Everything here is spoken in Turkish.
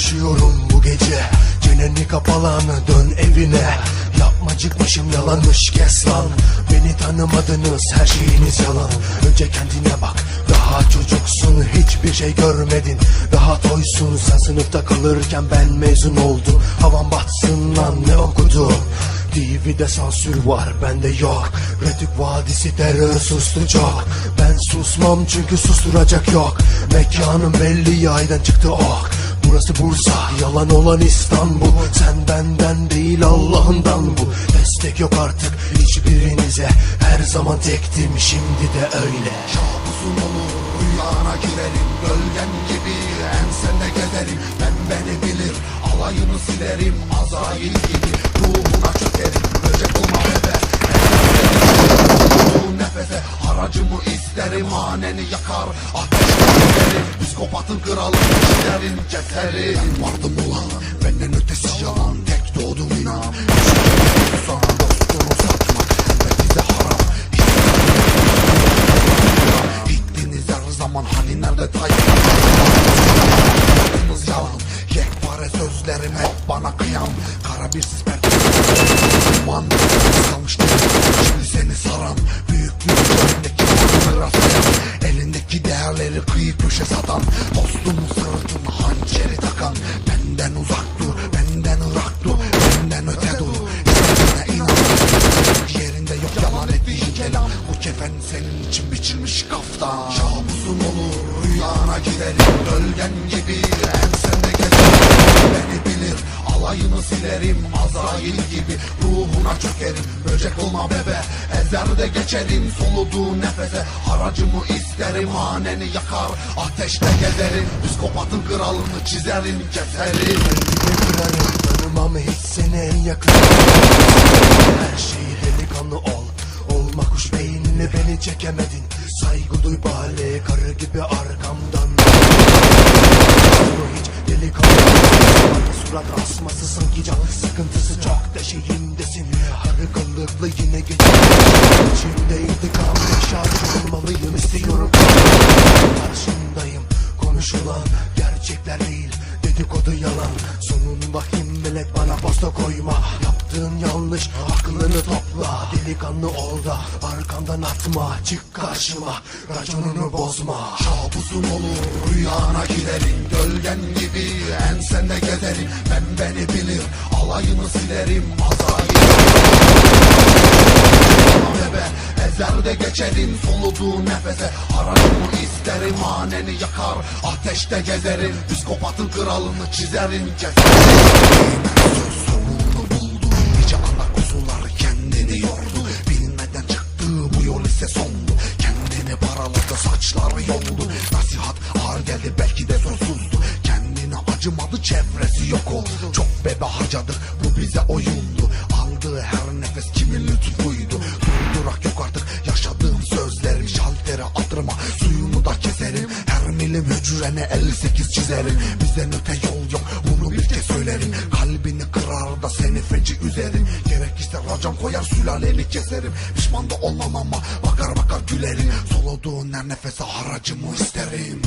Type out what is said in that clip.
Üşüyorum bu gece. Çeneni kapalanı dön evine. Yapmacıkmışım yalanmış kes lan. Beni tanımadınız her şeyiniz yalan. Önce kendine bak daha çocuksun hiçbir şey görmedin. Daha toysun sen sınıfta kalırken ben mezun oldum. Havan batsın lan ne okudun TV'de sansür var bende yok. Retük Vadisi terör sustu çok. Ben susmam çünkü susturacak yok. Mekanım belli yaydan çıktı ok Burası Bursa yalan olan İstanbul. Sen benden değil Allah'ından bu. Destek yok artık hiçbirinize. Her zaman tektim şimdi de öyle. Kabusun olur rüyana girerim Gölgen gibi ensende gezerim Ben beni bilir alayını silerim. Azrail gibi ruhuna çökerim. Böcek olma bebe. Nefese haracımı isterim. Haneni yakar ateşle giderim. Psikopatın kralını çizerim keserim. Ben vardım ulan benden ötesi yalan. Tek doğdum inan. Sana dostunu satmak ve bize haram. Gittiniz her zaman hani nerede Tayyip yalan. Yekpare sözlerim hep bana kıyam. Kara bir siper. Duman Şimdi seni saran Büyüklüğü önündeki Elindeki değerleri kıyı köşe satan Dostumun kefen senin için biçilmiş kaftan Kabusun olur rüyana giderim Gölgen gibi ensende gezerim Beni bilir alayını silerim Azrail gibi ruhuna çökerim Böcek olma bebe ezer de geçerim Soluduğu nefese haracımı isterim Haneni yakar ateşte gezerim Psikopatın kralını çizerim keserim tanımam hiç seni en yakın Her şeyi delikanlı beni çekemedin. Saygı duy bale karı gibi arkamdan. Bu hiç delikanlı surat asması sanki can Sıkıntısı. Çok Karı kıllıklı yine gece. İçimde intikam şarj olmalıyım. İstiyorum. Karşındayım. Konuşulan gerçekler değil. Dedikodu yalan. Sonun vahim melek bana posta koyma Yaptığın yanlış aklını topla. Delikanlı ol da arkamdan atma. Çık karşıma raconunu bozma. Kabusun olur rüyana giderim Gölgen gibi ensende gezerim. Ben beni bilir alayını silerim. Azrail Bebe ezer de geçerim. Soluduğu nefese haracımı isterim. Haneni yakar ateşte gezerim. Psikopatın kralını çizerim keserim saçları yoldu. Nasihat ağır geldi belki de sonsuzdu Kendine acımadı çevresi yok oldu. Çok bebe harcadık bu bize oyundu. Aldığı her nefes kimin lütfuydu Durdurak yok artık yaşadığım sözlerim. Şaltere attırma suyunu da keserim. Her milim hücrene 58 çizerim. Bizden öte yol yok bunu bir kez söylerim da seni feci üzerim. Gerekirse racon koyar sülaleni keserim. Pişman da olmam ama bakar bakar gülerim. Soluduğun her nefese haracımı isterim